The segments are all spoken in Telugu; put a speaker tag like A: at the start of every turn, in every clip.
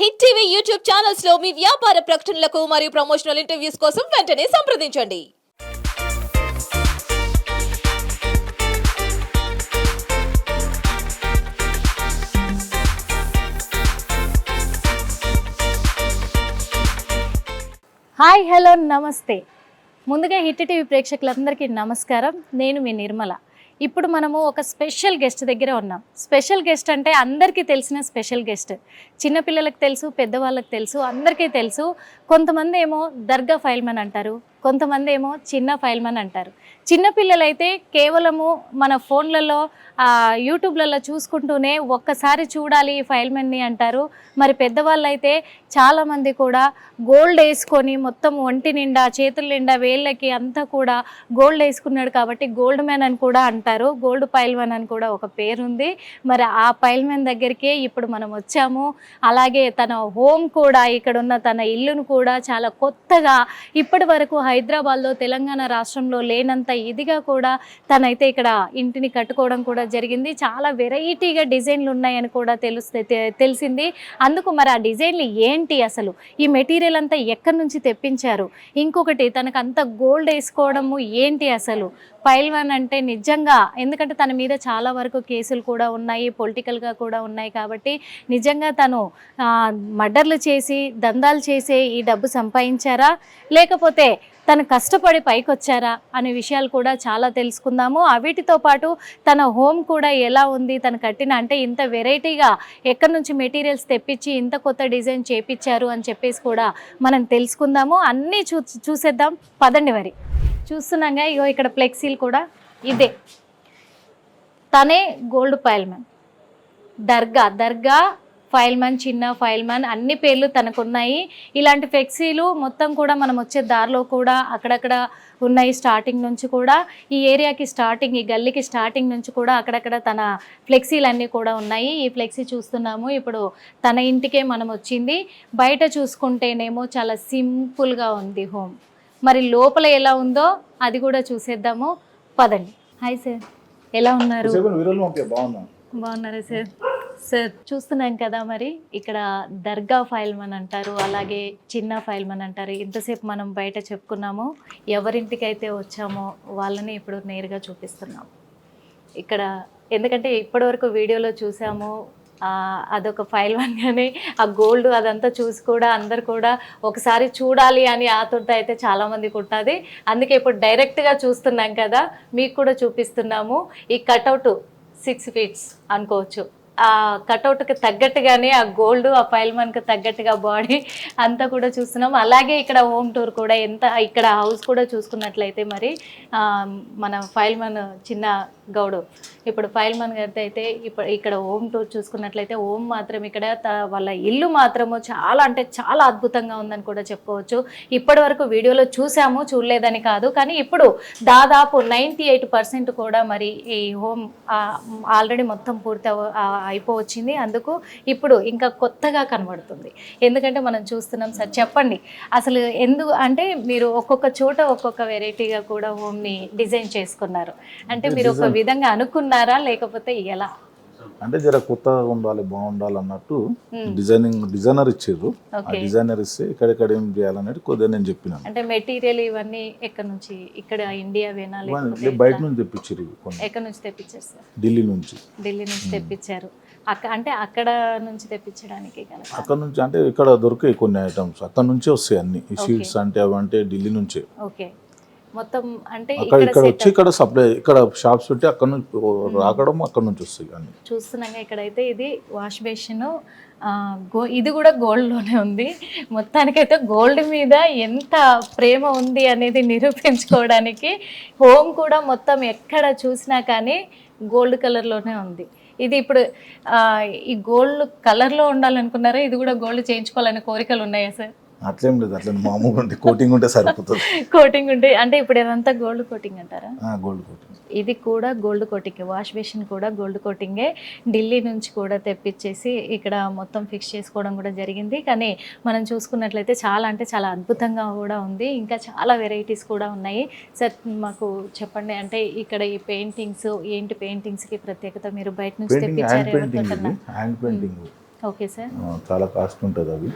A: హిట్ టీవీ యూట్యూబ్ ఛానల్స్లో మీ వ్యాపార ప్రకటనలకు మరియు ప్రమోషనల్ ఇంటర్వ్యూస్ కోసం వెంటనే సంప్రదించండి.
B: హాయ్ హలో నమస్తే. ముందుగా హిట్ టీవీ ప్రేక్షకులందరికీ నమస్కారం. నేను మీ నిర్మల. ఇప్పుడు మనము ఒక స్పెషల్ గెస్ట్ దగ్గర ఉన్నాం. స్పెషల్ గెస్ట్ అంటే అందరికీ తెలిసిన స్పెషల్ గెస్ట్. చిన్నపిల్లలకు తెలుసు పెద్దవాళ్ళకి తెలుసు అందరికీ తెలుసు. కొంతమంది ఏమో దర్గా ఫైల్మెన్ అంటారు కొంతమంది ఏమో చిన్న ఫైల్మన్ అంటారు. చిన్నపిల్లలైతే కేవలము మన ఫోన్లలో యూట్యూబ్లలో చూసుకుంటూనే ఒక్కసారి చూడాలి ఈ ఫైల్మెన్ని అంటారు. మరి పెద్దవాళ్ళు అయితే చాలామంది కూడా గోల్డ్ వేసుకొని మొత్తం ఒంటి నిండా చేతుల నిండా వేళ్ళకి అంతా కూడా గోల్డ్ వేసుకున్నాడు కాబట్టి గోల్డ్ మ్యాన్ అని కూడా అంటారు. గోల్డ్ పైల్మెన్ అని కూడా ఒక పేరుంది. మరి ఆ పైల్మెన్ దగ్గరికే ఇప్పుడు మనం వచ్చాము. అలాగే తన హోమ్ కూడా ఇక్కడ ఉన్న తన ఇల్లును కూడా చాలా కొత్తగా ఇప్పటి వరకు హైదరాబాద్లో తెలంగాణ రాష్ట్రంలో లేనంత ఇదిగా కూడా తనైతే ఇక్కడ ఇంటిని కట్టుకోవడం కూడా జరిగింది. చాలా వెరైటీగా డిజైన్లు ఉన్నాయని కూడా తెలుస్తే తె- తెలిసింది. అందుకు మరి ఆ డిజైన్లు ఏంటి అసలు? ఈ మెటీరియల్ అంతా ఎక్కడి నుంచి తెప్పించారు? ఇంకొకటి తనకు అంత గోల్డ్ వేసుకోవడము ఏంటి అసలు? పైల్వాన్ అంటే నిజంగా ఎందుకంటే తన మీద చాలా వరకు కేసులు కూడా ఉన్నాయి పొలిటికల్గా కూడా ఉన్నాయి కాబట్టి నిజంగా తను మర్డర్లు చేసి దందాలు చేసి ఈ డబ్బు సంపాదించారా? లేకపోతే తను కష్టపడి పైకి వచ్చారా అనే విషయాలు కూడా చాలా తెలుసుకుందాము. వీటితో పాటు తన హోమ్ కూడా ఎలా ఉంది? తను కట్టిన అంటే ఇంత వెరైటీగా ఎక్కడి నుంచి మెటీరియల్స్ తెప్పించి ఇంత కొత్త డిజైన్ చేపించారు అని చెప్పేసి కూడా మనం తెలుసుకుందాము. అన్నీ చూ చూసేద్దాం. పదండి మరి. చూస్తున్నాగా ఇగో ఇక్కడ ఫ్లెక్సీలు కూడా ఇదే. తనే గోల్డ్ ఫైల్మెన్ దర్గా దర్గా ఫైల్మన్ చిన్న ఫైల్మన్ అన్ని పేర్లు తనకున్నాయి. ఇలాంటి ఫ్లెక్సీలు మొత్తం కూడా మనం వచ్చే దారిలో కూడా అక్కడక్కడ ఉన్నాయి స్టార్టింగ్ నుంచి కూడా. ఈ ఏరియాకి స్టార్టింగ్ ఈ గల్లీకి స్టార్టింగ్ నుంచి కూడా అక్కడక్కడ తన ఫ్లెక్సీలు అన్నీ కూడా ఉన్నాయి. ఈ ఫ్లెక్సీ చూస్తున్నాము. ఇప్పుడు తన ఇంటికే మనం వచ్చింది. బయట చూసుకుంటేనేమో చాలా సింపుల్గా ఉంది హోమ్. మరి లోపల ఎలా ఉందో అది కూడా చూసేద్దాము. పదండి. Hi sir. ఎలా ఉన్నారు? బాగున్నారా సార్? సార్ చూస్తున్నాం కదా మరి ఇక్కడ దర్గా ఫైల్మన్ అంటారు అలాగే చిన్న ఫైల్మన్ అంటారు. ఇంతసేపు మనం బయట చెప్పుకున్నాము ఎవరింటికి అయితే వచ్చామో వాళ్ళని ఇప్పుడు నేరుగా చూపిస్తున్నాం. ఇక్కడ ఎందుకంటే ఇప్పటివరకు వీడియోలో చూసాము అదొక ఫైల్ వన్ ఆ గోల్డ్ అదంతా చూసి కూడా అందరు కూడా ఒకసారి చూడాలి అని ఆతుర్త అయితే చాలామందికి ఉంటుంది అందుకే ఇప్పుడు డైరెక్ట్గా చూస్తున్నాం కదా మీకు కూడా చూపిస్తున్నాము. ఈ కటౌట్ సిక్స్ ఫీట్స్ అనుకోవచ్చు. ఆ కటౌట్కి తగ్గట్టుగానే ఆ గోల్డ్ ఆ ఫైల్మన్కి తగ్గట్టుగా బాడీ అంతా కూడా చూస్తున్నాం. అలాగే ఇక్కడ హోమ్ టూర్ కూడా ఎంత ఇక్కడ హౌస్ కూడా చూసుకున్నట్లయితే మరి మన మన ఫైల్మన్ చిన్న గౌడు. ఇప్పుడు ఫైల్మన్ గారితో అయితే ఇప్పుడు ఇక్కడ హోమ్ టూర్ చూసుకున్నట్లయితే హోమ్ మాత్రం ఇక్కడ వాళ్ళ ఇల్లు మాత్రము చాలా అంటే చాలా అద్భుతంగా ఉందని కూడా చెప్పుకోవచ్చు. ఇప్పటి వరకు వీడియోలో చూసాము చూడలేదని కాదు. కానీ ఇప్పుడు దాదాపు నైంటీ ఎయిట్ పర్సెంట్ కూడా మరి ఈ హోమ్ ఆల్రెడీ మొత్తం పూర్తి అయిపోవచ్చింది. అందుకు ఇప్పుడు ఇంకా కొత్తగా కనబడుతుంది. ఎందుకంటే మనం చూస్తున్నాం సార్ చెప్పండి. అసలు ఎందుకు అంటే మీరు ఒక్కొక్క చోట ఒక్కొక్క వెరైటీగా కూడా హోమ్ని డిజైన్ చేసుకున్నారు. అంటే మీరు ఒక విధంగా అనుకున్నారా? లేకపోతే ఎలా?
C: అంటే జర కొత్తగా ఉండాలి బాగుండాలి అన్నట్టు డిజైనింగ్ డిజైనర్ ఇచ్చారు. ఆ డిజైనర్ ఇస్తే ఇక్కడెక్కడ ఏం చేయాలనేది కొద్దిగా నేను చెప్పినాను.
B: అంటే మెటీరియల్ ఇవన్నీ ఎక్కడి నుంచి? ఇక్కడ ఇండియా వేనా?
C: ఇవన్నీ
B: లేకపోతే
C: బయట? నుంచి తెప్పించారు
B: ఎక్కడి నుంచి తెప్పించారు సార్?
C: ఢిల్లీ నుంచి.
B: ఢిల్లీ నుంచి తెప్పించారు. అక్క అంటే అక్కడ నుంచి తెప్పించడానికి
C: అక్కడ నుంచి అంటే ఇక్కడ దొరికాయి కొన్ని ఐటమ్స్ అక్కడ నుంచే వస్తాయి అన్ని. ఈ షీట్స్ అంటే అవి అంటే ఢిల్లీ నుంచే.
B: ఓకే. మొత్తం అంటే
C: అక్కడ
B: ఇక్కడ
C: ఇక్కడ వచ్చి ఇక్కడ సప్లై ఇక్కడ షాప్స్ పెట్టి అక్కడ నుంచి రాకడం అక్కడ నుంచి వస్తాయి అన్ని
B: చూస్తున్నాగా ఇక్కడైతే ఇది వాష్ బేసిన్. గో ఇది కూడా గోల్డ్లోనే ఉంది. మొత్తానికైతే గోల్డ్ మీద ఎంత ప్రేమ ఉంది అనేది నిరూపించుకోవడానికి హోమ్ కూడా మొత్తం ఎక్కడ చూసినా కానీ గోల్డ్ కలర్లోనే ఉంది. ఇది ఇప్పుడు ఈ గోల్డ్ కలర్లో ఉండాలనుకున్నారా? ఇది కూడా గోల్డ్ చేయించుకోవాలనే కోరికలు ఉన్నాయా సార్
C: అట్లేం లేదు అట్లా మామూలుగా ఉంటే కోటింగ్ ఉంటే సరిపోతుంది.
B: కోటింగ్ ఉంటే అంటే ఇప్పుడు ఇదంతా గోల్డ్ కోటింగ్ అంటారా?
C: Gold coating.
B: ఇది కూడా గోల్డ్ కోటింగ్ వాష్ బేసిన్ కూడా గోల్డ్ కోటింగే ఢిల్లీ నుంచి కూడా తెప్పించేసి ఇక్కడ మొత్తం ఫిక్స్ చేసుకోవడం కూడా జరిగింది. కానీ మనం చూసుకున్నట్లయితే చాలా అంటే చాలా అద్భుతంగా కూడా ఉంది. ఇంకా చాలా వెరైటీస్ కూడా ఉన్నాయి. సార్ మాకు చెప్పండి అంటే ఇక్కడ ఈ పెయింటింగ్స్ ఏంటి పెయింటింగ్స్కి ప్రత్యేకత? మీరు బయట నుంచి తెప్పించారు ఓకే సార్.
C: చాలా కాస్ట్ ఉంటుంది అవి.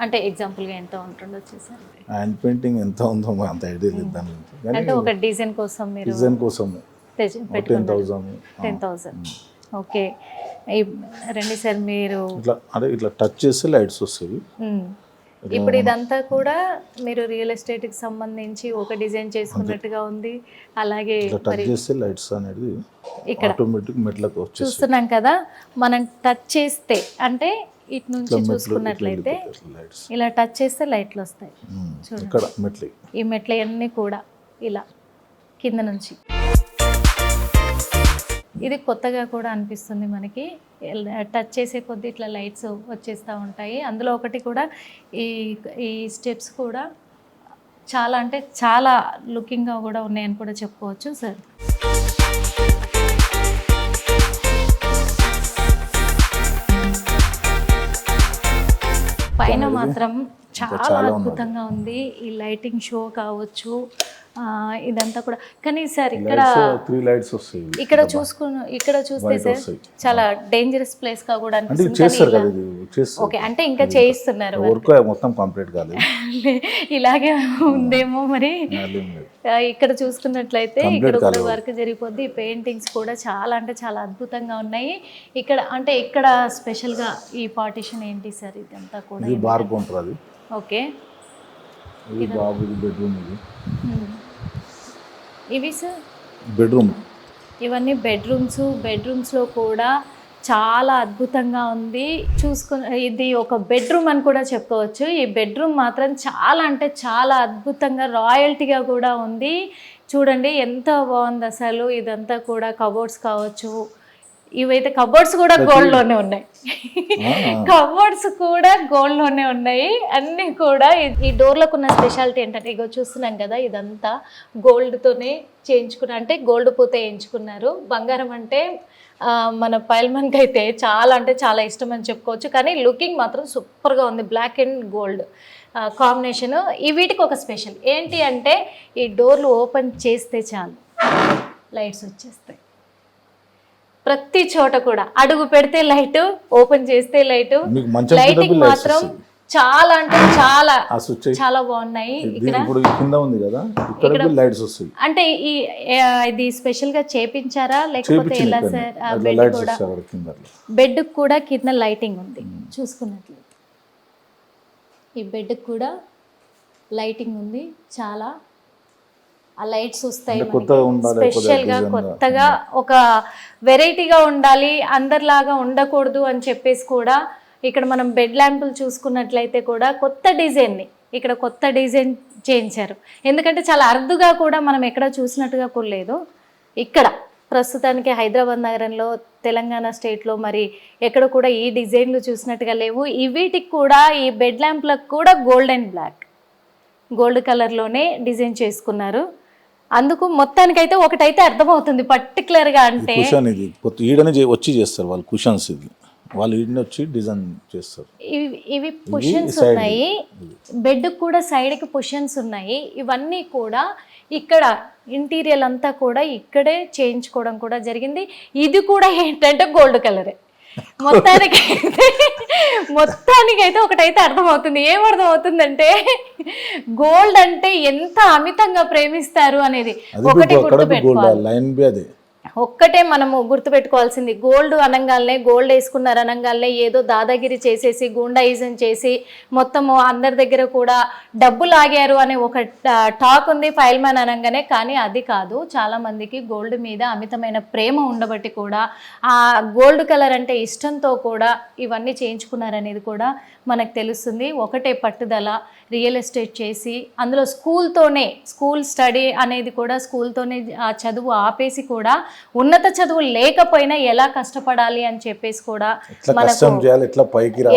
B: అంటే ఎగ్జాంపుల్గా ఎంత ఉంటుండొచ్చు సార్
C: హ్యాండ్ పెయింటింగ్ ఎంత ఉందో అంత ఐడియా లేదు దాని గురించి.
B: అంటే ఒక డిజైన్ కోసం మీరు
C: డిజైన్ కోసం. Ten thousand
B: ten thousand okay. ఈ- రండి సార్ మీరు
C: ఇట్లా అంటే ఇట్లా టచ్ చేస్తే లైట్స్ వస్తాయి.
B: మ్మ్. ఇప్పుడు ఇదంతా కూడా మీరు రియల్ ఎస్టేట్కి సంబంధించి ఒక డిజైన్ చేసుకున్నట్టుగా ఉంది. అలాగే
C: టచ్ చేస్తే లైట్స్ అనేది
B: ఇక్కడ
C: ఆటోమేటిక్ మెట్లకు
B: చూస్తున్నాం కదా మనం టచ్ చేస్తే అంటే ఇటు నుంచి చూసుకున్నట్లయితే ఇలా టచ్ చేస్తే లైట్లు వస్తాయి.
C: మెట్లు.
B: ఈ మెట్లన్నీ కూడా ఇలా కింద నుంచి. ఇది కొత్తగా కూడా అనిపిస్తుంది మనకి. టచ్ చేసే కొద్దీ ఇట్లా లైట్స్ వచ్చేస్తూ ఉంటాయి. అందులో ఒకటి కూడా ఈ ఈ స్టెప్స్ కూడా చాలా అంటే చాలా లుకింగ్గా కూడా ఉన్నాయని కూడా చెప్పుకోవచ్చు సార్ పైన మాత్రం చాలా అద్భుతంగా ఉంది ఈ లైటింగ్ షో కావచ్చు. ఆ, ఇదంతా కూడా. కానీ సార్ ఇక్కడ
C: త్రీ లైట్స్ వస్తాయి.
B: ఇక్కడ చూసుకుని ఇక్కడ చూస్తే సార్. చాలా డేంజరస్ ప్లేస్గా కూడా
C: చేస్తారు కదా ఇది
B: ఓకే అంటే ఇంకా చేయిస్తున్నారు
C: వర్క్ మొత్తం కంప్లీట్ కాలేదు.
B: ఇలాగే ఉందేమో మరి. ఇక్కడ చూసుకున్నట్లయితే ఇక్కడ కూడా. వర్క్ జరిగిపోద్ది. పెయింటింగ్స్ కూడా చాలా అంటే చాలా అద్భుతంగా ఉన్నాయి. ఇక్కడ అంటే ఇక్కడ స్పెషల్గా ఈ పార్టిషన్ ఏంటి సార్? ఇదంతా కూడా
C: ఇది బార్ కౌంటర్ అది.
B: ఓకే.
C: ఇది బాబు ఇది బెడ్రూమ్ ఇది.
B: ఇవి సార్?
C: బెడ్రూమ్
B: ఇవన్నీ బెడ్రూమ్స్ బెడ్రూమ్స్లో కూడా చాలా అద్భుతంగా ఉంది. చూసుకుని ఇది ఒక బెడ్రూమ్ అని కూడా చెప్పుకోవచ్చు. ఈ బెడ్రూమ్ మాత్రం చాలా అంటే చాలా అద్భుతంగా రాయల్టీగా కూడా ఉంది. చూడండి ఎంత బాగుంది అసలు. ఇదంతా కూడా కబోర్డ్స్ కావచ్చు ఇవైతే కబోర్డ్స్ కూడా గోల్డ్లోనే ఉన్నాయి. కబోర్డ్స్ కూడా గోల్డ్లోనే ఉన్నాయి. అన్నీ కూడా ఈ- డోర్లకు ఉన్న స్పెషాలిటీ ఏంటంటే ఇగో చూస్తున్నాం కదా ఇదంతా గోల్డ్తోనే చేయించుకున్న అంటే గోల్డ్ పూత వేయించుకున్నారు బంగారం అంటే మన పైల్మన్కి అయితే చాలా అంటే చాలా ఇష్టం అని చెప్పుకోవచ్చు. కానీ లుకింగ్ మాత్రం సూపర్గా ఉంది. బ్లాక్ అండ్ గోల్డ్ కాంబినేషన్ ఈ వీటికి ఒక స్పెషల్ ఏంటి అంటే ఈ డోర్లు ఓపెన్ చేస్తే చాలు. లైట్స్ వచ్చేస్తాయి. ప్రతి చోట కూడా. అడుగు పెడితే లైట్ ఓపెన్ చేస్తే లైట్. లైటింగ్ మాత్రం. చాలా అంటే చాలా చాలా బాగున్నాయి ఇక్కడ.
C: ఇప్పుడు కింద ఉంది కదా? ఇక్కడ లైట్స్ వస్తాయి.
B: అంటే ఈ ఇది స్పెషల్గా చేపించారా? లేకపోతే ఎలా సార్? బెడ్ కూడా. బెడ్ కూడా కింద లైటింగ్ ఉంది. చూసుకున్నట్లయితే ఈ బెడ్ కూడా లైటింగ్ ఉంది చాలా. ఆ లైట్స్ వస్తాయి
C: స్పెషల్గా. కొత్తగా
B: ఒక వెరైటీగా ఉండాలి అందరిలాగా ఉండకూడదు అని చెప్పేసి కూడా ఇక్కడ మనం బెడ్ ల్యాంపులు చూసుకున్నట్లయితే కూడా కొత్త డిజైన్ని ఇక్కడ కొత్త డిజైన్ చేయించారు. ఎందుకంటే చాలా అరుదుగా కూడా మనం ఎక్కడ చూసినట్టుగా కూడలేదు ఇక్కడ ప్రస్తుతానికి హైదరాబాద్ నగరంలో తెలంగాణ స్టేట్లో మరి ఎక్కడ కూడా ఈ డిజైన్లు చూసినట్టుగా లేవు. ఇవీటికి వీటికి కూడా ఈ బెడ్ ల్యాంప్లకు కూడా గోల్డ్ అండ్ బ్లాక్ గోల్డ్ కలర్లోనే డిజైన్ చేసుకున్నారు. అందుకు మొత్తానికైతే ఒకటైతే అర్థమవుతుంది పర్టికులర్గా అంటే
C: కుషన్ ఇది. ఈడనే వచ్చి చేస్తారు వాళ్ళు కుషన్స్ ఇది వాళ్ళు ఈడనే వచ్చి డిజైన్ చేస్తారు.
B: ఇవి ఇవి పుషన్స్ ఉన్నాయి. బెడ్ కూడా సైడ్కి పుషన్స్ ఉన్నాయి. ఇవన్నీ కూడా ఇక్కడ ఇంటీరియర్ అంతా కూడా ఇక్కడే చేయించుకోవడం కూడా జరిగింది. ఇది కూడా ఏంటంటే గోల్డ్ కలరే. మొత్తానికి మొత్తానికి అయితే ఒకటైతే అర్థమవుతుంది. ఏం అర్థమవుతుందంటే గోల్డ్ అంటే ఎంత అమితంగా ప్రేమిస్తారు అనేది. ఒకటి గుర్తుపెట్టుకోవాలి.
C: లైన్ బి అదే.
B: ఒక్కటే మనము గుర్తుపెట్టుకోవాల్సింది. గోల్డ్ అనంగానే గోల్డ్ వేసుకున్నారు అనగానే ఏదో దాదాగిరి చేసేసి గూండాయిజం చేసి మొత్తము అందరి దగ్గర కూడా డబ్బు లాగారు అనే ఒక టాక్ ఉంది ఫైల్ మ్యాన్ అనగానే. కానీ అది కాదు. చాలామందికి గోల్డ్ మీద అమితమైన ప్రేమ ఉండబట్టి కూడా ఆ గోల్డ్ కలర్ అంటే ఇష్టంతో కూడా ఇవన్నీ చేయించుకున్నారనేది కూడా మనకు తెలుస్తుంది. ఒకటే పట్టుదల రియల్ ఎస్టేట్ చేసి అందులో స్కూల్తోనే స్కూల్ స్టడీ అనేది కూడా స్కూల్తోనే ఆ చదువు ఆపేసి కూడా ఉన్నత చదువు లేకపోయినా ఎలా కష్టపడాలి అని చెప్పేసి కూడా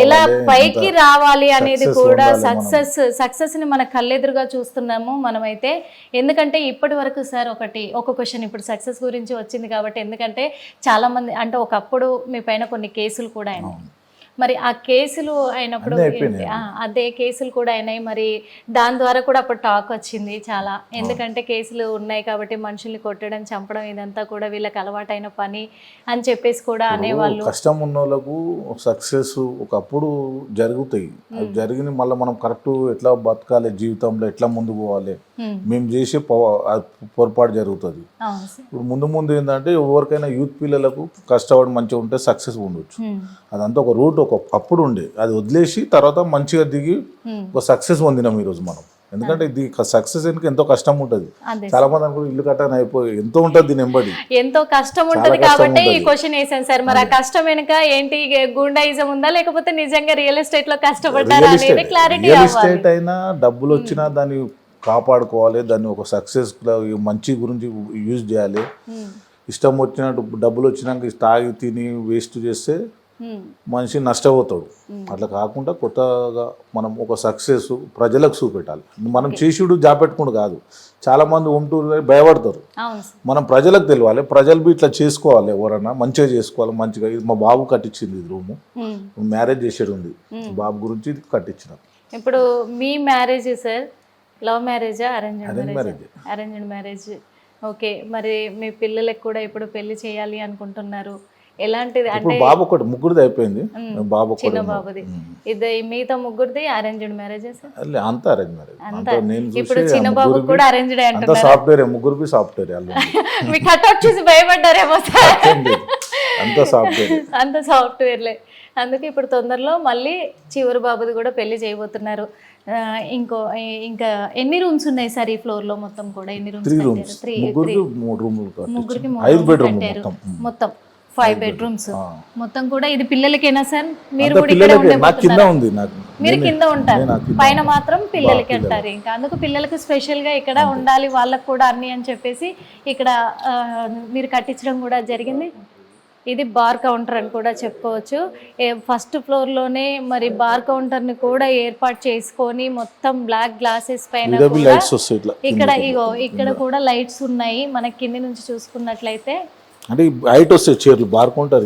B: ఎలా పైకి రావాలి అనేది కూడా. సక్సెస్ సక్సెస్ని మన కళ్ళెదురుగా చూస్తున్నాము మనమైతే. ఎందుకంటే ఇప్పటి వరకు సార్ ఒకటి ఒక క్వశ్చన్ ఇప్పుడు సక్సెస్ గురించి వచ్చింది కాబట్టి ఎందుకంటే చాలా మంది అంటే ఒకప్పుడు మీ పైన కొన్ని కేసులు కూడా అయినాయి. మరి ఆ కేసులు అయినప్పుడు అదే కేసులు కూడా అయినాయి. మరి దాని ద్వారా కూడా అప్పుడు టాక్ వచ్చింది చాలా. ఎందుకంటే కేసులు ఉన్నాయి కాబట్టి మనుషుల్ని కొట్టడం చంపడం ఇదంతా కూడా వీళ్ళకి అలవాటైన పని అని చెప్పేసి కూడా అనేవాళ్ళు.
C: కష్టం ఉన్న వాళ్ళకు సక్సెస్ ఒకప్పుడు జరుగుతాయి. జరిగిన మళ్ళీ మనం కరెక్ట్ ఎట్లా బతకాలి జీవితంలో ఎట్లా ముందుకు పోవాలి? మేము చేసే పొరపాటు జరుగుతుంది. ఇప్పుడు ముందు ముందు ఏంటంటే ఎవరికైనా యూత్ పిల్లలకు కష్టపడి మంచిగా ఉంటే సక్సెస్ ఉండొచ్చు. అదంతా ఒక రూట్ ఒక అప్పుడు ఉండే. అది వదిలేసి తర్వాత మంచిగా దిగి ఒక సక్సెస్ పొందినాం ఈరోజు మనం. ఎందుకంటే ఇది సక్సెస్ వెనుక ఎంతో కష్టం ఉంటుంది. చాలా మంది అనుకో ఇల్లు కట్టాలని అయిపోయి ఎంతో ఉంటుంది దీని ఎంబడి
B: ఎంతో కష్టం ఉంటది కాబట్టి ఈ. క్వశ్చన్ వేసాను సార్. మరి ఆ కష్టం వెనుక ఏంటి గుండాయిజం ఉందా? లేకపోతే నిజంగా రియల్ ఎస్టేట్లో కష్టపడ్డారా అనేది క్లారిటీ
C: రియల్ ఎస్టేట్ అయినా డబ్బులు వచ్చినా దాన్ని కాపాడుకోవాలి దాన్ని ఒక సక్సెస్ మంచి గురించి యూజ్ చేయాలి. ఇష్టం వచ్చినట్టు డబ్బులు వచ్చినాక తాగి తిని వేస్ట్ చేస్తే మనిషి నష్టపోతాడు. అట్లా కాకుండా కొత్తగా మనం ఒక సక్సెస్ ప్రజలకు చూపెట్టాలి. మనం చేసిడు జాపెట్టుకుంటూ కాదు. చాలా మంది ఉంటూరు భయపడతారు. మనం ప్రజలకు తెలియాలి. ప్రజలు ఇట్లా చేసుకోవాలి ఎవరన్నా మంచిగా చేసుకోవాలి మంచిగా. ఇది మా బాబు కట్టించింది ఇది రూము. మ్యారేజ్ చేసేది ఉంది బాబు గురించి కట్టించిన.
B: ఇప్పుడు మీ మ్యారేజ్ సార్ లవ్ మ్యారేజా?
C: Arranged
B: marriage. Arranged marriage okay మరి మీ పిల్లలకు కూడా ఇప్పుడు పెళ్ళి చేయాలి అనుకుంటున్నారు? ఎలాంటిది అంటే
C: బాబు ఒకటి ముగ్గురిది అయిపోయింది. బాబు
B: చిన్న బాబుది. ఇది మిగతా ముగ్గురిది అరేంజ్డ్ మ్యారేజే సార్?
C: అల్లే అంతా అరేంజ్ మ్యారేజ్
B: ఇప్పుడు చిన్న బాబు కూడా అరేంజ్డ్ అంటున్నారు.
C: సాఫ్ట్వేర్ ముగ్గురికి సాఫ్ట్వేర్
B: మీ కట్అవుట్ చూసి భయపడ్డారేమో సార్?
C: అంతా సాఫ్ట్వేర్
B: అంత సాఫ్ట్వేర్లే అందుకే ఇప్పుడు తొందరలో మళ్ళీ చివరి బాబుది కూడా పెళ్ళి చేయబోతున్నారు. ఇంకో ఇంకా ఎన్ని రూమ్స్ ఉన్నాయి సార్ ఈ ఫ్లోర్లో మొత్తం కూడా? ఎన్ని రూమ్స్
C: త్రీ రూమ్స్ ముగ్గురికి మూడు రూములు
B: ముగ్గురికి
C: ఐదు బెడ్రూమ్. మొత్తం.
B: మొత్తం. Five bedrooms. మొత్తం కూడా ఇది పిల్లలకేనా సార్? మీరు కూడా ఇక్కడ
C: నాకు కింద ఉంది నాకు
B: మీరు కింద ఉంటారు. పైన మాత్రం పిల్లలకి
C: పిల్లలు.
B: అంటారు. ఇంకా అందుకు పిల్లలకు స్పెషల్గా ఇక్కడ ఉండాలి వాళ్ళకు కూడా అన్ని అని చెప్పేసి ఇక్కడ మీరు కట్టించడం కూడా జరిగింది. ఇది బార్ కౌంటర్ అని కూడా చెప్పుకోవచ్చు. ఫస్ట్ ఫ్లోర్లోనే మరి బార్ కౌంటర్ని కూడా ఏర్పాటు చేసుకొని మొత్తం బ్లాక్ గ్లాసెస్ పైన ఇక్కడ. ఇగో ఇక్కడ కూడా లైట్స్ ఉన్నాయి. మన కింది నుంచి చూసుకున్నట్లయితే
C: అంటే హైట్ వస్తాయి చీరలు బార్ కౌంటర్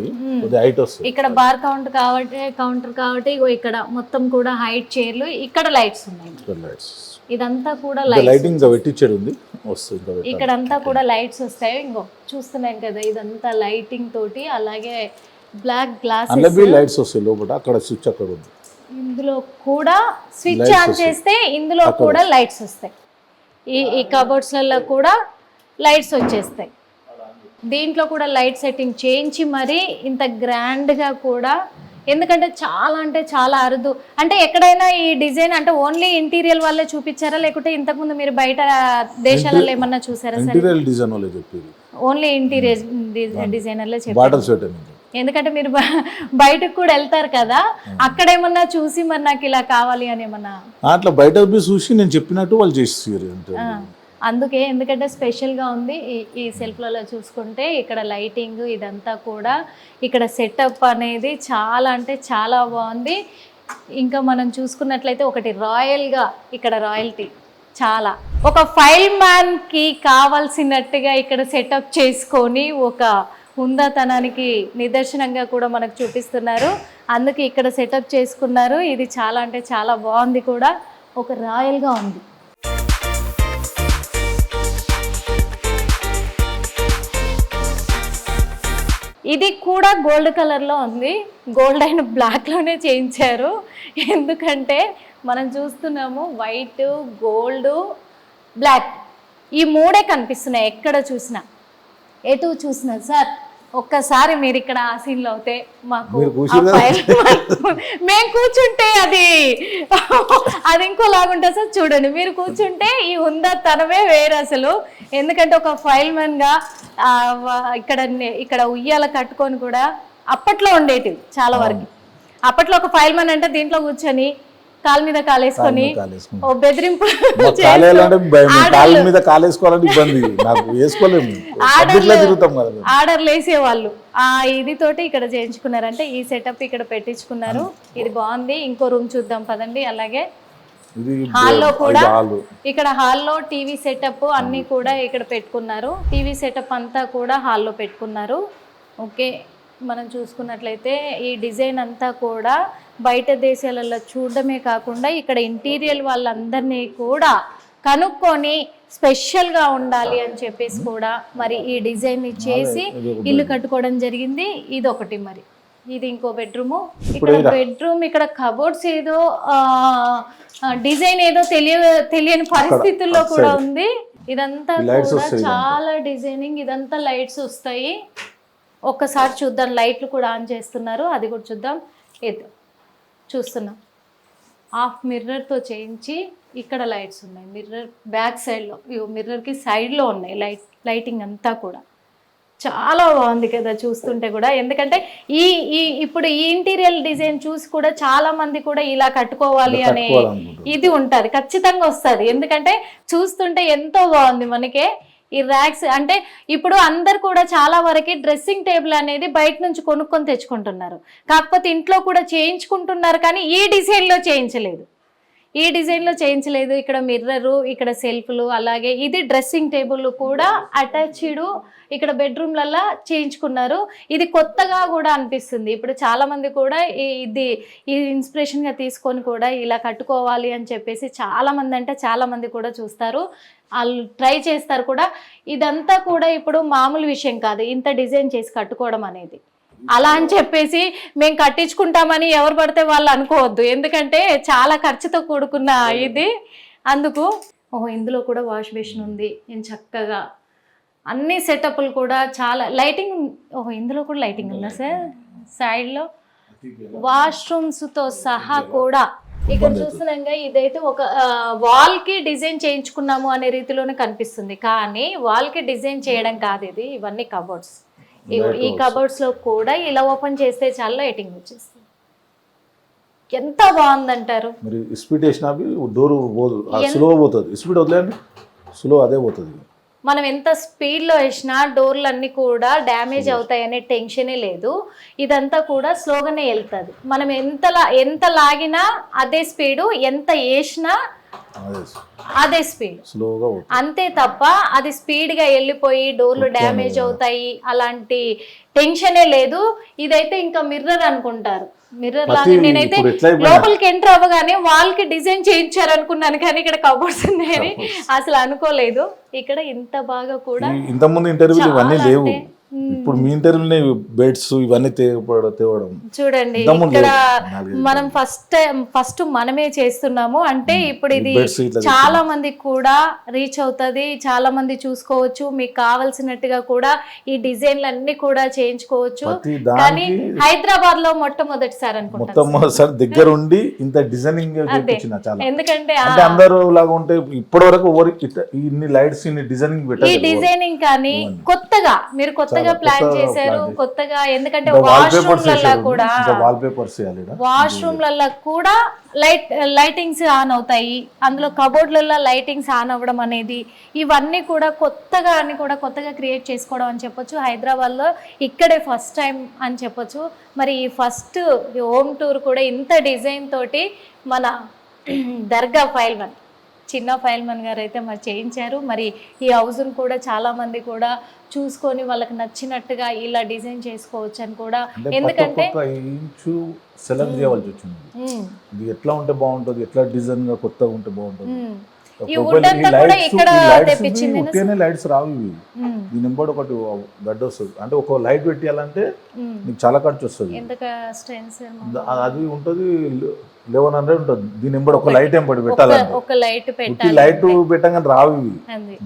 C: హైట్
B: ఇక్కడ బార్ కౌంటర్ కాబట్టి కౌంటర్ కాబట్టి ఇగో ఇక్కడ మొత్తం కూడా హైట్ చైర్లు ఇక్కడ లైట్స్ ఉన్నాయి.
C: లైట్స్
B: ఇదంతా కూడా
C: లైటింగ్ పెట్టించాడు ఉంది. వస్తుంది.
B: ఇక్కడంతా కూడా లైట్స్ వస్తాయి. ఇంకో చూస్తున్నాం కదా ఇదంతా లైటింగ్ తోటి అలాగే బ్లాక్
C: అందులో లైట్స్ వస్తాయి లోపల అక్కడ స్విచ్ అక్కడ ఉంది.
B: ఇందులో కూడా స్విచ్ ఆన్. చేస్తే ఇందులో కూడా లైట్స్ వస్తాయి. ఈ ఈ కబోర్డ్స్లలో కూడా లైట్స్ వచ్చేస్తాయి. దీంట్లో కూడా లైట్ సెట్టింగ్ చేయించి మరి ఇంత గ్రాండ్గా కూడా ఎందుకంటే చాలా అంటే చాలా అరుదు. అంటే ఎక్కడైనా ఈ డిజైన్ అంటే ఓన్లీ ఇంటీరియర్ వాళ్ళే చూపించారా? లేకుంటే ఇంతకుముందు మీరు బయట దేశాలలో ఏమన్నా చూసారా సార్?
C: ఇంటీరియర్ డిజైన్ వాళ్ళే చెప్పేది.
B: ఓన్లీ ఇంటీరియర్ డిజైనర్లే చెప్పారు. ఎందుకంటే మీరు బయటకు కూడా వెళ్తారు కదా? అక్కడ ఏమన్నా చూసి మరి నాకు ఇలా కావాలి అని ఏమన్నా
C: అట్లా బయట చూసి నేను చెప్పినట్టు వాళ్ళు అంటే
B: ఆ, అందుకే ఎందుకంటే స్పెషల్గా ఉంది ఈ ఈ సెల్ఫ్లలో చూసుకుంటే ఇక్కడ లైటింగ్ ఇదంతా కూడా ఇక్కడ సెటప్ అనేది చాలా అంటే చాలా బాగుంది. ఇంకా మనం చూసుకున్నట్లయితే ఒకటి రాయల్గా ఇక్కడ రాయల్టీ చాలా. ఒక ఫైల్ మ్యాన్కి కావాల్సినట్టుగా ఇక్కడ సెటప్ చేసుకొని ఒక హుందాతనానికి నిదర్శనంగా కూడా మనకు చూపిస్తున్నారు. అందుకే ఇక్కడ సెటప్ చేసుకున్నారు. ఇది చాలా అంటే చాలా బాగుంది కూడా. ఒక రాయల్గా ఉంది. ఇది కూడా గోల్డ్ కలర్లో ఉంది. గోల్డ్ అయిన బ్లాక్లోనే చేయించారు. ఎందుకంటే మనం చూస్తున్నాము వైట్ గోల్డ్ బ్లాక్ ఈ మూడే కనిపిస్తున్నాయి. ఎక్కడ చూసినా. ఎటు చూసినా సార్? ఒక్కసారి మీరు ఇక్కడ అవుతే మాకు ఆ
C: కూర్చున్నారు.
B: ఫైల్ మేము కూర్చుంటే అది అది ఇంకోలాగుంటుంది సార్ చూడండి. మీరు కూర్చుంటే ఈ ఉందా తనమే వేరు అసలు. ఎందుకంటే ఒక ఫైల్గా ఇక్కడ ఇక్కడ ఉయ్యాల కట్టుకొని కూడా అప్పట్లో ఉండేటివి చాలా వరకు. అప్పట్లో ఒక ఫైల్ మ్యాన్ అంటే దీంట్లో కూర్చొని కాలు మీద కాలేసుకొని. ఓ బెదిరింపు
C: కాళ్ళ మీద కాలేసుకోవాలంటే ఇబ్బంది. నాకు వేసుకోలేము.
B: ఆర్డర్లు వేసేవాళ్ళు. ఆ ఇది తోటి ఇక్కడ చేయించుకున్నారంటే ఈ సెటప్ ఇక్కడ పెట్టించుకున్నారు. ఇది బాగుంది. ఇంకో రూమ్ చూద్దాం పదండి. అలాగే హాల్లో కూడా ఇక్కడ హాల్లో టీవీ సెటప్ అన్ని కూడా ఇక్కడ పెట్టుకున్నారు. టీవీ సెటప్ అంతా కూడా హాల్లో పెట్టుకున్నారు. ఓకే. మనం చూసుకున్నట్లయితే ఈ డిజైన్ అంతా కూడా బయట దేశాలలో చూడడమే కాకుండా ఇక్కడ ఇంటీరియర్ వాళ్ళందరినీ కూడా కనుక్కొని స్పెషల్గా ఉండాలి అని చెప్పేసి కూడా మరి ఈ డిజైన్ని చేసి ఇల్లు కట్టుకోవడం జరిగింది ఇది ఒకటి మరి ఇది ఇంకో బెడ్రూమ్ ఇక్కడ. బెడ్రూమ్ ఇక్కడ కబోర్డ్స్ ఏదో డిజైన్ ఏదో తెలియ తెలియని పరిస్థితుల్లో కూడా. ఉంది ఇదంతా కూడా. చాలా డిజైనింగ్ ఇదంతా లైట్స్ వస్తాయి ఒక్కసారి చూద్దాం. లైట్లు కూడా ఆన్ చేస్తున్నారు. అది కూడా చూద్దాం. ఇది చూస్తున్నాం. హాఫ్ మిర్రర్తో చేయించి ఇక్కడ లైట్స్ ఉన్నాయి. మిర్రర్ బ్యాక్ సైడ్లో మిర్రర్కి సైడ్లో ఉన్నాయి లైట్ లైటింగ్ అంతా కూడా. చాలా బాగుంది కదా చూస్తుంటే కూడా. ఎందుకంటే ఈ ఈ ఇప్పుడు ఈ ఇంటీరియర్ డిజైన్ చూసి కూడా చాలా మంది కూడా ఇలా కట్టుకోవాలి అనే. ఇది ఉంటది. ఖచ్చితంగా వస్తది. ఎందుకంటే చూస్తుంటే ఎంతో బాగుంది మనకే. ఈ ర్యాక్స్ అంటే ఇప్పుడు అందరు కూడా చాలా వరకు డ్రెస్సింగ్ టేబుల్ అనేది బయట నుంచి కొనుక్కొని తెచ్చుకుంటున్నారు. కాకపోతే ఇంట్లో కూడా చేయించుకుంటున్నారు కానీ ఈ డిజైన్లో చేయించలేదు. ఈ డిజైన్లో చేయించలేదు ఇక్కడ మిర్రరు ఇక్కడ సెల్ఫ్లు అలాగే ఇది డ్రెస్సింగ్ టేబుల్ కూడా అటాచ్డ్ ఇక్కడ బెడ్రూమ్లల్లా చేయించుకున్నారు. ఇది కొత్తగా కూడా అనిపిస్తుంది. ఇప్పుడు చాలా మంది కూడా ఈ- ఇది ఈ ఇన్స్పిరేషన్గా తీసుకొని కూడా ఇలా కట్టుకోవాలి అని చెప్పేసి చాలా మంది అంటే చాలా మంది కూడా చూస్తారు. వాళ్ళు ట్రై చేస్తారు కూడా. ఇదంతా కూడా ఇప్పుడు మామూలు విషయం కాదు. ఇంత డిజైన్ చేసి కట్టుకోవడం అనేది. అలా అని చెప్పేసి మేము కట్టించుకుంటామని ఎవరు పడితే వాళ్ళు అనుకోవద్దు. ఎందుకంటే చాలా ఖర్చుతో కూడుకున్న ఇది. అందుకు ఓహో ఇందులో కూడా వాష్ బేసిన్ ఉంది. నేను చక్కగా అన్ని సెటప్లు కూడా చాలా లైటింగ్ ఓహో ఇందులో కూడా లైటింగ్ ఉందా సార్? సైడ్లో వాష్రూమ్స్తో సహా కూడా. ఇక్కడ చూస్తున్నాగా ఇదైతే ఒక వాల్కి డిజైన్ చేయించుకున్నాము అనే రీతిలోనే కనిపిస్తుంది. కానీ వాల్కి డిజైన్ చేయడం కాదు ఇది. ఇవన్నీ కబోర్డ్స్. ఈ కబోర్డ్స్లో కూడా ఇలా ఓపెన్ చేస్తే చాలా లైటింగ్ వచ్చేస్తుంది. ఎంత బాగుందంటారు?
C: మరి స్పీడ్ వేసినా డోర్ పోదు. స్లో పోతుంది. స్పీడ్ వదిలేండి స్లో అదే పోతుంది.
B: మనం ఎంత స్పీడ్లో వేసినా డోర్లు అన్నీ కూడా డ్యామేజ్ అవుతాయనే టెన్షనే లేదు. ఇదంతా కూడా స్లోగానే వెళ్తుంది. మనం ఎంత లా- ఎంత లాగినా అదే స్పీడు ఎంత వేసినా
C: అదే.
B: స్పీడ్.
C: స్లోగా
B: అంతే తప్ప అది స్పీడ్గా వెళ్ళిపోయి డోర్లు డ్యామేజ్ అవుతాయి అలాంటి టెన్షనే లేదు. ఇదైతే ఇంకా మిర్రర్ అనుకుంటారు. మిర్రర్ లాగా నేనైతే లోపలికి ఎంటర్ అవ్వగానే వాల్కి డిజైన్ చేయించారు అనుకున్నాను కానీ ఇక్కడ కబోర్డ్స్ ఉన్నాయని అసలు అనుకోలేదు. ఇక్కడ ఇంత బాగా కూడా
C: ఇంతకుముందు ఇంటర్వ్యూలు ఇవన్నీ లేవు. ఇప్పుడు మీ బెడ్స్ ఇవన్నీ తేవడం
B: చూడండి ఇక్కడ మనం ఫస్ట్ ఫస్ట్ మనమే చేస్తున్నాము. అంటే ఇప్పుడు ఇది చాలా మందికి కూడా రీచ్ అవుతుంది. చాలా మంది చూసుకోవచ్చు. మీకు కావలసినట్టుగా కూడా ఈ డిజైన్లు అన్ని కూడా చేయించుకోవచ్చు. కానీ హైదరాబాద్లో మొట్టమొదటిసారి అనుకుంటా
C: మొత్తం మొదటిసారి దగ్గర ఉండి ఇంత డిజైనింగ్ చాలా.
B: ఎందుకంటే
C: అందరూ లాగా ఉంటే ఇప్పటి వరకు ఇన్ని లైట్స్ ఇన్ని డిజైనింగ్
B: ఈ డిజైనింగ్ కానీ కొత్తగా మీరు కొత్తగా ప్లాన్ చేశారు. కొత్తగా ఎందుకంటే వాష్రూమ్లలో కూడా
C: వాల్ పేపర్స్ వేయాలి ఈడ.
B: వాష్రూమ్లలో కూడా లైట్ లైటింగ్స్ ఆన్ అవుతాయి. అందులో కబోర్డ్లలో లైటింగ్స్ ఆన్ అవ్వడం అనేది ఇవన్నీ కూడా కొత్తగా అని కూడా కొత్తగా క్రియేట్ చేసుకోవడం అని చెప్పొచ్చు. హైదరాబాద్లో ఇక్కడే ఫస్ట్ టైం అని చెప్పొచ్చు. మరి ఈ ఫస్ట్ హోమ్ టూర్ కూడా ఇంత డిజైన్ తోటి మన దర్గా ఫైల్ వన్. చిన్న ఫైల్మన్ గారు అయితే మరి చేయించారు. మరి ఈ హౌస్ను కూడా చాలా మంది కూడా చూసుకొని వాళ్ళకి నచ్చినట్టుగా ఇలా డిజైన్ చేసుకోవచ్చు అని కూడా ఎందుకంటే
C: ఇంచు సెలెక్ట్ చేయవలసి వచ్చింది. ఇది ఎట్లా ఉంటే బాగుంటుంది ఎట్లా డిజైన్గా కొత్తగా ఉంటే బాగుంటుంది. ఉట్టిగానే లైట్స్ రావు ఇవి. దీని ఎంబడి ఒకటి గడ్డ వస్తుంది. అంటే ఒక లైట్ పెట్టాలంటే
B: ఉమ్.
C: నీకు చాలా ఖర్చు వస్తుంది. అది ఉంటుంది లెవెన్ హండ్రెడ్ ఉంటుంది. దీని ఎంబడి ఒక లైట్ ఎంబడి పెట్టాలంటే.
B: ఒక లైట్ పెట్టాలి
C: లైట్ పెట్టగానే రావు ఇవి.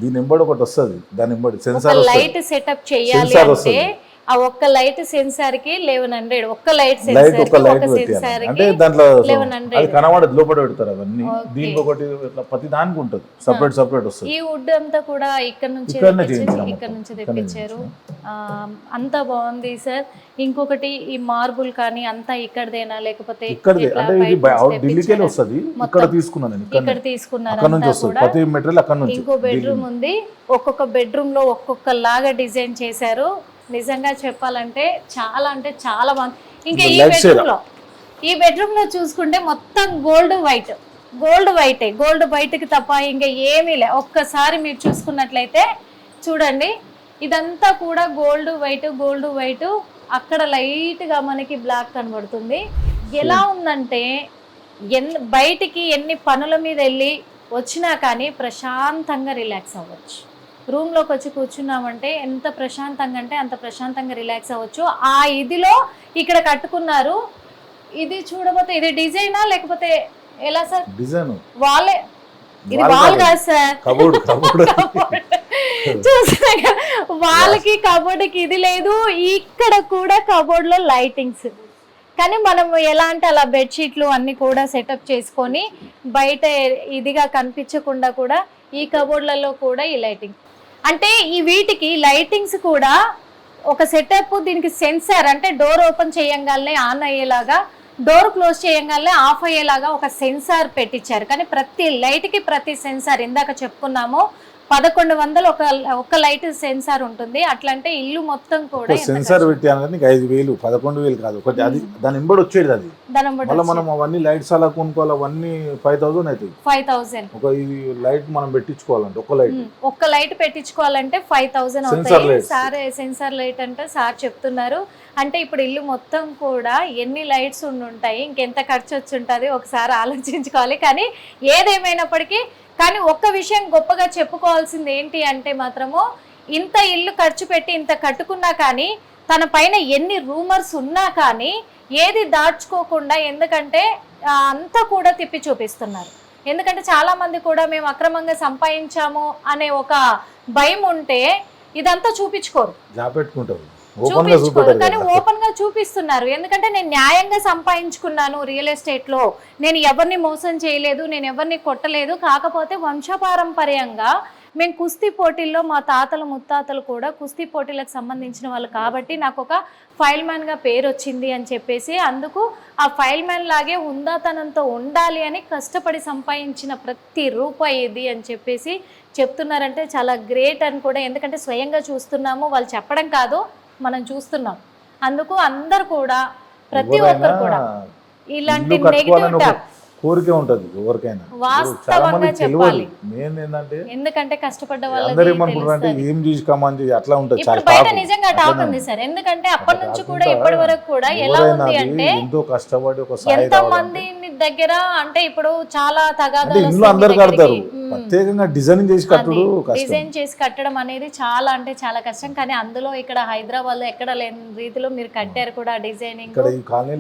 C: దీని ఎంబడి ఒకటి వస్తుంది. దాని ఎంబడి సెన్సార్
B: లైట్ సెటప్ చేయాలి అంటే
C: వస్తుంది.
B: ఆ ఒక్క లైట్ సెన్సార్కి లెవెన్ హండ్రెడ్ ఒక్క లైట్
C: లైట్
B: సెన్సార్
C: ఒక
B: కి
C: లైట్
B: సెన్సార్
C: అంటే దాంట్లో
B: లెవెన్
C: అది
B: హండ్రెడ్
C: కనబడదు లోపల పెడతారు అవన్నీ.
B: Okay.
C: దీనికి ఒకటి ఇట్లా ప్రతి దానికి ఉంటుంది. సపరేట్ సపరేట్ వస్తుంది.
B: ఈ వుడ్ అంతా కూడా ఇక్కడ నుంచి
C: ఇక్కడనే
B: తెప్పించారు ఇక్కడ నుంచి.
C: ఇక్కడనే
B: తెప్పించారు. ఆ, అంతా బాగుంది సార్. ఇంకొకటి ఈ మార్బుల్ కానీ అంతా ఇక్కడదేనా? లేకపోతే
C: ఇక్కడదే. అంటే ఇది
B: బయట నుంచి
C: ఢిల్లీకి
B: తెప్పించారా?
C: వస్తుంది. ఇక్కడ
B: మొత్తం.
C: తీసుకున్నాను నేను ఇక్కడ
B: ఇక్కడ తీసుకున్నారు
C: అక్కడ నుంచి
B: అంతా
C: వస్తుంది.
B: కూడా.
C: ప్రతి మెటీరియల్ అక్కడ నుంచి
B: ఇంకో బెడ్రూమ్ ఉంది. ఒక్కొక్క బెడ్రూమ్లో ఒక్కొక్క లాగా డిజైన్ చేశారు. నిజంగా చెప్పాలంటే చాలా అంటే చాలా బాగుంది. ఇంకా ఈ
C: Lights
B: బెడ్రూమ్లో ఈ బెడ్రూమ్లో చూసుకుంటే మొత్తం గోల్డ్ వైట్ గోల్డ్ వైటే గోల్డ్ వైట్కి తప్ప ఇంకా ఏమీ లే. ఒక్కసారి మీరు చూసుకున్నట్లయితే చూడండి ఇదంతా కూడా గోల్డ్ వైట్ గోల్డ్ వైట్ అక్కడ లైట్గా మనకి బ్లాక్ కనబడుతుంది. ఎలా ఉందంటే ఎన్ బయటికి ఎన్ని పనుల మీద వెళ్ళి వచ్చినా కానీ ప్రశాంతంగా రిలాక్స్ అవ్వచ్చు. రూమ్లోకి వచ్చి కూర్చున్నామంటే ఎంత ప్రశాంతంగా అంటే అంత ప్రశాంతంగా రిలాక్స్ అవ్వచ్చు. ఆ ఇదిలో ఇక్కడ కట్టుకున్నారు. ఇది చూడబోతే ఇది డిజైనా లేకపోతే ఎలా సార్?
C: డిజైన్
B: వాళ్ళే. ఇది
C: వాళ్ళు కాదు.
B: సార్. కదా, వాళ్ళకి కబోర్డ్కి ఇది లేదు. ఇక్కడ కూడా కబోర్డ్లో లైటింగ్స్ కానీ మనం ఎలా అంటే అలా బెడ్షీట్లు అన్ని కూడా సెటప్ చేసుకొని బయట ఇదిగా కనిపించకుండా కూడా ఈ కబోర్డ్లలో కూడా ఈ లైటింగ్ అంటే ఈ వీటికి లైటింగ్స్ కూడా ఒక సెటప్ దీనికి సెన్సార్ అంటే డోర్ ఓపెన్ చేయంగానే ఆన్ అయ్యేలాగా డోర్ క్లోజ్ చేయంగానే ఆఫ్ అయ్యేలాగా ఒక సెన్సార్ పెట్టించారు కానీ ప్రతి లైట్కి ప్రతి సెన్సార్ ఇందాక చెప్పుకున్నాము పదకొండు వందలు ఒక ఒక లైట్ సెన్సార్ ఉంటుంది. అట్లంటే ఇల్లు మొత్తం కూడా
C: సెన్సార్ పెట్టాను ఐదు వేలు పదకొండు వేలు కాదు. ఒకటి అది దాని ఇంబడి వచ్చేది అది. మళ్ళీ మనం అవన్నీ లైట్స్ అలా కొనుక్కోవాలి అవన్నీ ఫైవ్ థౌసండ్ అవుతాయి.
B: Five thousand.
C: ఒక ఇది లైట్ మనం పెట్టించుకోవాలంటే ఒక లైట్.
B: ఒక్క లైట్ పెట్టించుకోవాలంటే ఫైవ్ థౌసండ్ అవుతాయి.
C: lights.
B: సార్ సెన్సార్ లైట్ అంటే సార్ చెప్తున్నారు. అంటే ఇప్పుడు ఇల్లు మొత్తం కూడా ఎన్ని లైట్స్ ఉండి ఉంటాయి ఇంకెంత ఖర్చు వచ్చి ఉంటుంది ఒకసారి ఆలోచించుకోవాలి. కానీ ఏదేమైనప్పటికీ కానీ ఒక్క విషయం గొప్పగా చెప్పుకోవాల్సింది ఏంటి అంటే మాత్రము ఇంత ఇల్లు ఖర్చు పెట్టి ఇంత కట్టుకున్నా కానీ తన పైన ఎన్ని రూమర్స్ ఉన్నా కానీ ఏది దాచుకోకుండా ఎందుకంటే అంతా కూడా తిప్పి చూపిస్తున్నారు. ఎందుకంటే చాలా మంది కూడా మేము అక్రమంగా సంపాదించాము అనే ఒక భయం ఉంటే ఇదంతా చూపించుకోరు. చూపించుకోరు కానీ. ఓపెన్గా చూపిస్తున్నారు. ఎందుకంటే నేను న్యాయంగా సంపాదించుకున్నాను రియల్ ఎస్టేట్లో నేను ఎవరిని మోసం చేయలేదు నేను ఎవరిని కొట్టలేదు. కాకపోతే వంశపారంపర్యంగా మేము కుస్తీ పోటీల్లో మా తాతలు ముత్తాతలు కూడా కుస్తీ పోటీలకు సంబంధించిన వాళ్ళు కాబట్టి నాకు ఒక ఫైల్ మ్యాన్గా పేరు వచ్చింది అని చెప్పేసి అందుకు ఆ ఫైల్ మ్యాన్ లాగే ఉందాతనంతో ఉండాలి అని కష్టపడి సంపాదించిన ప్రతి రూపాయి ఇది అని చెప్పేసి చెప్తున్నారంటే చాలా గ్రేట్ అని కూడా ఎందుకంటే స్వయంగా చూస్తున్నాము వాళ్ళు చెప్పడం కాదు. మనం చూస్తున్నాం. అందుకు అందరు కూడా ప్రతి ఒక్కరు కూడా ఇలాంటి నెగిటివ్
C: కోరిక ఉంటది ఎవరికైనా.
B: వాస్తవంగా చెప్పాలి.
C: మెయిన్ ఏంటంటే
B: ఎందుకంటే కష్టపడ్డ వాళ్ళకి.
C: ఏం చూసి కమాన్ చేసి అట్లా ఉంటుంది.
B: ఇప్పుడు బయట నిజంగా టాక్ ఉంది సార్. ఎందుకంటే అప్పటి నుంచి కూడా ఇప్పటి వరకు కూడా ఎలా ఉంది అంటే
C: ఎంతో కష్టపడి ఒక
B: ఎంత మంది దగ్గర అంటే ఇప్పుడు చాలా తగాదాలు
C: ఇంట్లో అందరు కడతారు. ప్రత్యేకంగా డిజైనింగ్ చేసి కట్టుడు
B: డిజైన్ చేసి కట్టడం అనేది చాలా అంటే చాలా కష్టం. కానీ అందులో ఇక్కడ హైదరాబాద్లో ఎక్కడ లేని రీతిలో మీరు కట్టారు కూడా డిజైనింగ్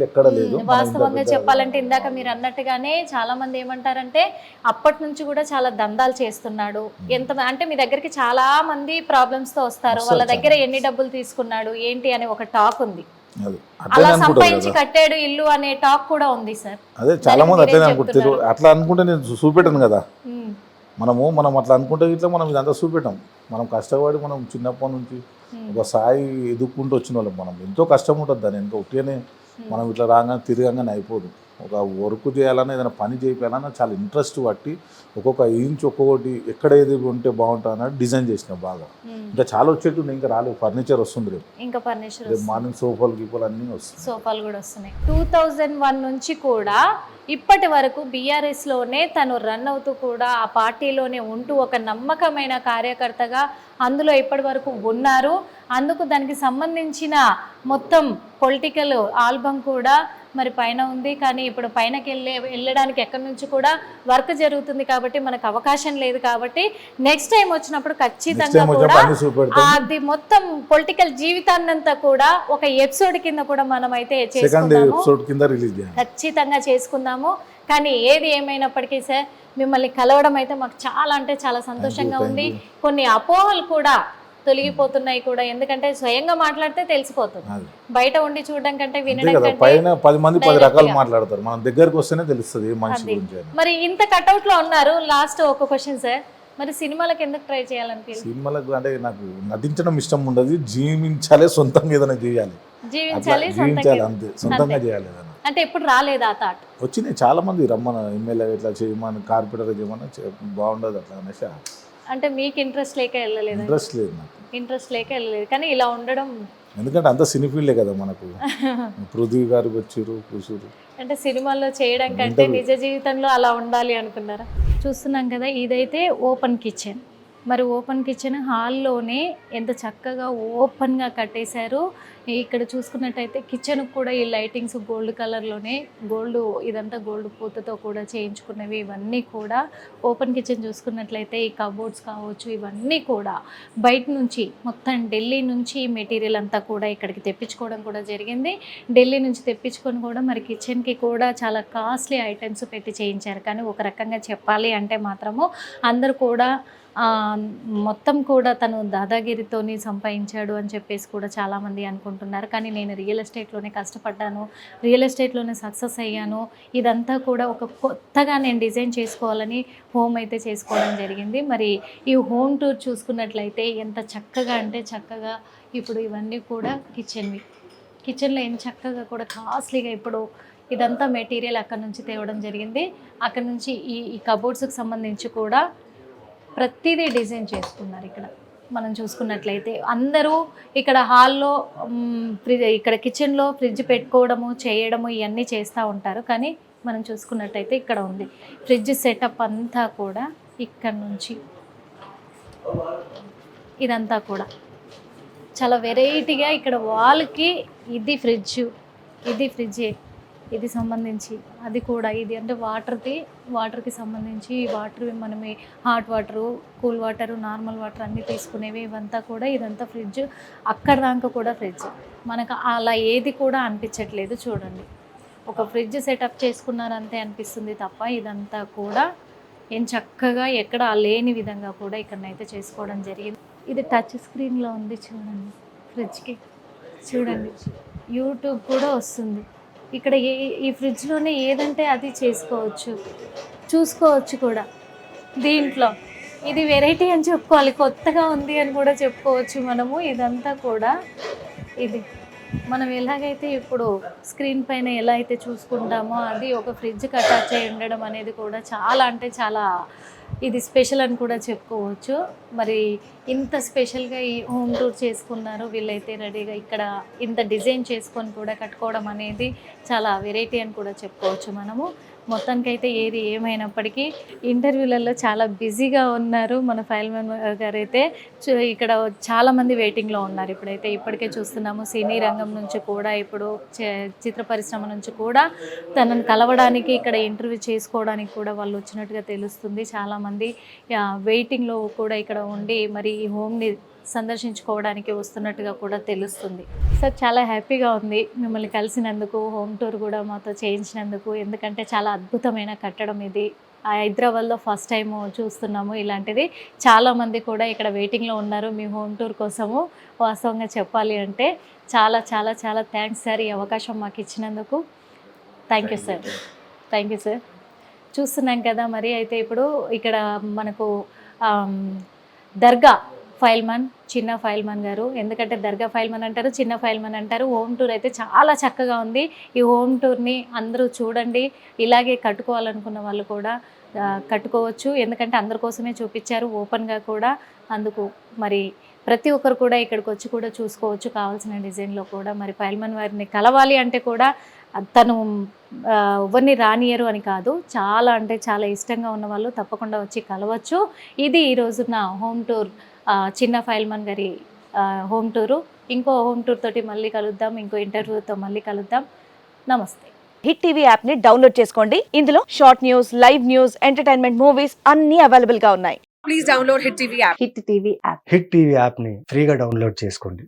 C: ఎక్కడ లేదు.
B: వాస్తవంగా చెప్పాలంటే ఇందాక మీరు అన్నట్టుగానే చాలా మంది ఏమంటారంటే అప్పటి నుంచి కూడా చాలా దందాలు చేస్తున్నాడు. ఎంత అంటే మీ దగ్గరికి చాలా మంది ప్రాబ్లమ్స్తో వస్తారు. వాళ్ళ దగ్గర ఎన్ని డబ్బులు తీసుకున్నాడు ఏంటి అనే ఒక టాక్ ఉంది. అలా సంపాదించి కట్టాడు ఇల్లు అనే టాక్ కూడా ఉంది సార్
C: అదే చాలా మంది అట్లనే అనుకుంటారు? అట్లా అనుకుంటే నేను చూపెట్టాను కదా. మనము మనం అట్లా అనుకుంటే ఇట్లా మనం ఇదంతా చూపెట్టాం. మనం కష్టపడి మనం చిన్నప్పటి నుంచి
B: ఉమ్,
C: ఒక స్థాయి ఎదుక్కుంటూ వచ్చిన వాళ్ళం మనం. ఎంతో కష్టం ఉంటుంది దాని ఇంకా ఉట్టిగానే మనం ఇట్లా రాగానే తిరగంగానే అయిపోదు. ఒక వర్క్ చేయాలన్నా ఏదైనా పని చేయాలన్నా చాలా ఇంట్రెస్ట్ పట్టి ఒక్కొక్క ఇంచ్ ఒక్కొక్కటి ఎక్కడ ఏది ఉంటే బాగుంటుంది అన్నట్టు డిజైన్ చేసిన బాగా. ఇంకా చాలా వచ్చేట్టు ఇంకా రాలేదు. ఫర్నిచర్ వస్తుంది రేపు.
B: ఇంకా ఫర్నిచర్
C: రేపు మార్నింగ్ సోఫాలు గీపాలు అన్నీ వస్తాయి
B: సోఫాలు కూడా వస్తున్నాయి. టూ థౌజండ్ వన్ నుంచి కూడా ఇప్పటి వరకు బీఆర్ఎస్లోనే తను రన్ అవుతూ కూడా ఆ పార్టీలోనే ఉంటూ ఒక నమ్మకమైన కార్యకర్తగా అందులో ఇప్పటి వరకు ఉన్నారు. అందుకు దానికి సంబంధించిన మొత్తం పొలిటికల్ ఆల్బమ్ కూడా మరి పైన ఉంది. కానీ ఇప్పుడు పైనకి వెళ్ళే వెళ్ళడానికి ఎక్కడి నుంచి కూడా వర్క్ జరుగుతుంది కాబట్టి మనకు అవకాశం లేదు కాబట్టి నెక్స్ట్ టైం వచ్చినప్పుడు ఖచ్చితంగా కూడా అది మొత్తం పొలిటికల్ జీవితాన్నంతా కూడా ఒక ఎపిసోడ్ కింద కూడా మనం అయితే చేసుకుందాము. ఖచ్చితంగా చేసుకుందాము. కానీ ఏది ఏమైనప్పటికీ సార్ మిమ్మల్ని కలవడం అయితే మాకు చాలా అంటే చాలా సంతోషంగా ఉంది. కొన్ని అపోహలు కూడా తొలగిపోతున్నాయి కూడా. ఎందుకంటే స్వయంగా మాట్లాడితే తెలిసిపోతుంది. బయట ఉండి చూడడం కంటే వినడం
C: పైన పది మంది పది రకాలు. మాట్లాడతారు. మనం దగ్గరకు వస్తేనే తెలుస్తుంది మనిషి అని
B: మరి ఇంత కట్అవుట్లో ఉన్నారు. లాస్ట్ ఒక క్వశ్చన్ సార్ మరి సినిమాలకు ఎందుకు ట్రై చేయాలనిపించింది
C: సినిమాలకు అంటే నాకు నటించడం ఇష్టం ఉండదు. జీవించాలి సొంతంగా ఏదైనా చేయాలి.
B: జీవించాలి
C: అంతే. సొంతంగా. చేయాలి
B: అంటే ఎప్పుడు రాలేదా ఆ థాట్
C: వచ్చినాయి. చాలా మంది రమ్మన ఎమ్మెల్యే ఇట్లా చేయమని కార్పొరేటర్ చేయమని బాగుండదు అట్లా అనేసి
B: అంటే మీకు ఇంట్రెస్ట్ లేక వెళ్ళలేదు?
C: ఇంట్రెస్ట్ లేదు నాకు.
B: ఇంట్రెస్ట్ లేక వెళ్ళలేదు. కానీ ఇలా ఉండడం
C: ఎందుకంటే అంత సినీ ఫీల్డే కదా మనకు. పృథ్వీ గారికి వచ్చారు కూసురు
B: అంటే సినిమాల్లో చేయడం కంటే. నిజ జీవితంలో అలా ఉండాలి అనుకున్నారా? చూస్తున్నాం కదా ఇదైతే ఓపెన్ కిచెన్. మరి ఓపెన్ కిచెన్ హాల్లోనే ఎంత చక్కగా ఓపెన్గా కట్టేశారు. ఇక్కడ చూసుకున్నట్టయితే కిచెన్ కూడా ఈ లైటింగ్స్ గోల్డ్ కలర్లోనే గోల్డ్ ఇదంతా గోల్డ్ పూతతో కూడా చేయించుకున్నవి ఇవన్నీ కూడా. ఓపెన్ కిచెన్ చూసుకున్నట్లయితే ఈ కబోర్డ్స్ కావచ్చు ఇవన్నీ కూడా. బయట నుంచి మొత్తం ఢిల్లీ నుంచి ఈ మెటీరియల్ అంతా కూడా ఇక్కడికి తెప్పించుకోవడం కూడా జరిగింది. ఢిల్లీ నుంచి తెప్పించుకొని కూడా మరి కిచెన్కి కూడా చాలా కాస్ట్లీ ఐటమ్స్ పెట్టి చేయించారు. కానీ ఒక రకంగా చెప్పాలి అంటే మాత్రము అందరూ కూడా మొత్తం కూడా తను దాదాగిరితోని సంపాదించాడు అని చెప్పేసి కూడా చాలామంది అనుకుంటున్నారు. కానీ నేను రియల్ ఎస్టేట్లోనే కష్టపడ్డాను రియల్ ఎస్టేట్లోనే సక్సెస్ అయ్యాను. ఇదంతా కూడా ఒక కొత్తగా నేను డిజైన్ చేసుకోవాలని హోమ్ అయితే చేసుకోవడం జరిగింది. మరి ఈ హోమ్ టూర్ చూసుకున్నట్లయితే ఎంత చక్కగా అంటే చక్కగా ఇప్పుడు ఇవన్నీ కూడా కిచెన్వి. కిచెన్లో ఏం చక్కగా కూడా కాస్ట్లీగా ఇప్పుడు ఇదంతా మెటీరియల్ అక్కడ నుంచి తేవడం జరిగింది. అక్కడ నుంచి ఈ ఈ కబోర్డ్స్కి సంబంధించి కూడా ప్రతిదీ డిజైన్ చేసుకున్నారు ఇక్కడ. మనం చూసుకున్నట్లయితే అందరూ ఇక్కడ హాల్లో ఫ్రిడ్జ్ ఇక్కడ కిచెన్లో ఫ్రిడ్జ్ పెట్టుకోవడము చేయడము ఇవన్నీ చేస్తూ ఉంటారు. కానీ మనం చూసుకున్నట్టయితే ఇక్కడ ఉంది. ఫ్రిడ్జ్ సెటప్ అంతా కూడా ఇక్కడ నుంచి. ఇదంతా కూడా. చాలా వెరైటీగా ఇక్కడ వాల్కి ఇది ఫ్రిడ్జ్. ఇది ఫ్రిడ్జ్. ఇది సంబంధించి అది కూడా ఇది అంటే వాటర్ది వాటర్కి సంబంధించి వాటర్ మనం hot water cool water normal water అన్నీ తీసుకునేవి ఇవంతా కూడా ఇదంతా ఫ్రిడ్జ్ అక్కడ దాకా కూడా ఫ్రిడ్జ్. మనకు అలా ఏది కూడా అనిపించట్లేదు చూడండి. ఒక ఫ్రిడ్జ్ సెటప్ చేసుకున్నారంతే అనిపిస్తుంది తప్ప ఇదంతా కూడా ఏం చక్కగా ఎక్కడ లేని విధంగా కూడా ఇక్కడనైతే చేసుకోవడం జరిగింది. ఇది టచ్ స్క్రీన్లో ఉంది చూడండి ఫ్రిడ్జ్కి. చూడండి యూట్యూబ్ కూడా వస్తుంది. ఇక్కడ ఏ ఈ ఫ్రిడ్జ్లోనే ఏదంటే అది చేసుకోవచ్చు. చూసుకోవచ్చు కూడా. దీంట్లో. ఇది వెరైటీ అని చెప్పుకోవాలి. కొత్తగా ఉంది అని కూడా చెప్పుకోవచ్చు మనము. ఇదంతా కూడా ఇది. మనం ఎలాగైతే ఇప్పుడు స్క్రీన్ పైన ఎలా అయితే చూసుకుంటామో అది ఒక ఫ్రిడ్జ్కి అటాచ్ అయి ఉండడం అనేది కూడా చాలా అంటే చాలా ఇది స్పెషల్ అని కూడా చెప్పుకోవచ్చు. మరి ఇంత స్పెషల్గా ఈ హోమ్ టూర్ చేసుకున్నారు వీళ్ళైతే రెడీగా ఇక్కడ ఇంత డిజైన్ చేసుకొని కూడా కట్టుకోవడం అనేది చాలా వెరైటీ అని కూడా చెప్పుకోవచ్చు మనము. మొత్తానికైతే ఏది ఏమైనప్పటికీ ఇంటర్వ్యూలలో చాలా బిజీగా ఉన్నారు మన ఫైల్ మెంబర్ గారు అయితే చు- ఇక్కడ చాలామంది వెయిటింగ్లో ఉన్నారు. ఇప్పుడైతే ఇప్పటికే చూస్తున్నాము సినీ రంగం నుంచి కూడా ఇప్పుడు చిత్ర పరిశ్రమ నుంచి కూడా తనను కలవడానికి ఇక్కడ ఇంటర్వ్యూ చేసుకోవడానికి కూడా వాళ్ళు వచ్చినట్టుగా తెలుస్తుంది. చాలామంది వెయిటింగ్లో కూడా ఇక్కడ ఉండి మరి ఈ హోమ్ని సందర్శించుకోవడానికి వస్తున్నట్టుగా కూడా తెలుస్తుంది. సార్ చాలా హ్యాపీగా ఉంది మిమ్మల్ని కలిసినందుకు హోమ్ టూర్ కూడా మాతో చేయించినందుకు. ఎందుకంటే చాలా అద్భుతమైన కట్టడం ఇది. ఆ హైదరాబాద్లో ఫస్ట్ టైం చూస్తున్నాము ఇలాంటిది. చాలామంది కూడా ఇక్కడ వెయిటింగ్లో ఉన్నారు మీ హోమ్ టూర్ కోసము. వాస్తవంగా చెప్పాలి అంటే చాలా చాలా చాలా థ్యాంక్స్ సార్ ఈ అవకాశం మాకు ఇచ్చినందుకు. Thank you sir thank you sir చూస్తున్నాం కదా మరి. అయితే ఇప్పుడు ఇక్కడ మనకు దర్గా ఫైల్మన్ చిన్న ఫైల్మన్ గారు. ఎందుకంటే దర్గా ఫైల్మన్ అంటారు చిన్న ఫైల్మన్ అంటారు. హోమ్ టూర్ అయితే చాలా చక్కగా ఉంది. ఈ హోమ్ టూర్ని అందరూ చూడండి. ఇలాగే కట్టుకోవాలనుకున్న వాళ్ళు కూడా కట్టుకోవచ్చు. ఎందుకంటే అందరి కోసమే చూపించారు ఓపెన్గా కూడా. అందుకు మరి ప్రతి ఒక్కరు కూడా ఇక్కడికి వచ్చి కూడా చూసుకోవచ్చు. కావాల్సిన డిజైన్లో కూడా మరి పైల్మన్ వారిని కలవాలి అంటే కూడా తను ఎవరిని రానియరు అని కాదు. చాలా అంటే చాలా ఇష్టంగా ఉన్న వాళ్ళు తప్పకుండా వచ్చి కలవచ్చు. ఇది ఈరోజు నా హోమ్ టూర్ చిన్న ఫైల్మన్ గారి హోమ్ టూరు. ఇంకో హోమ్ టూర్ తోటి మళ్ళీ కలుద్దాం. ఇంకో ఇంటర్వ్యూతో మళ్ళీ కలుద్దాం. నమస్తే.
D: హిట్ టీవీ యాప్ని డౌన్లోడ్ చేసుకోండి. ఇందులో short news live news entertainment movies అన్ని అవైలబుల్గా ఉన్నాయి.
E: please download Hit TV app.
B: Hit TV app.
F: Hit TV యాప్ని ఫ్రీగా డౌన్లోడ్ చేసుకోండి.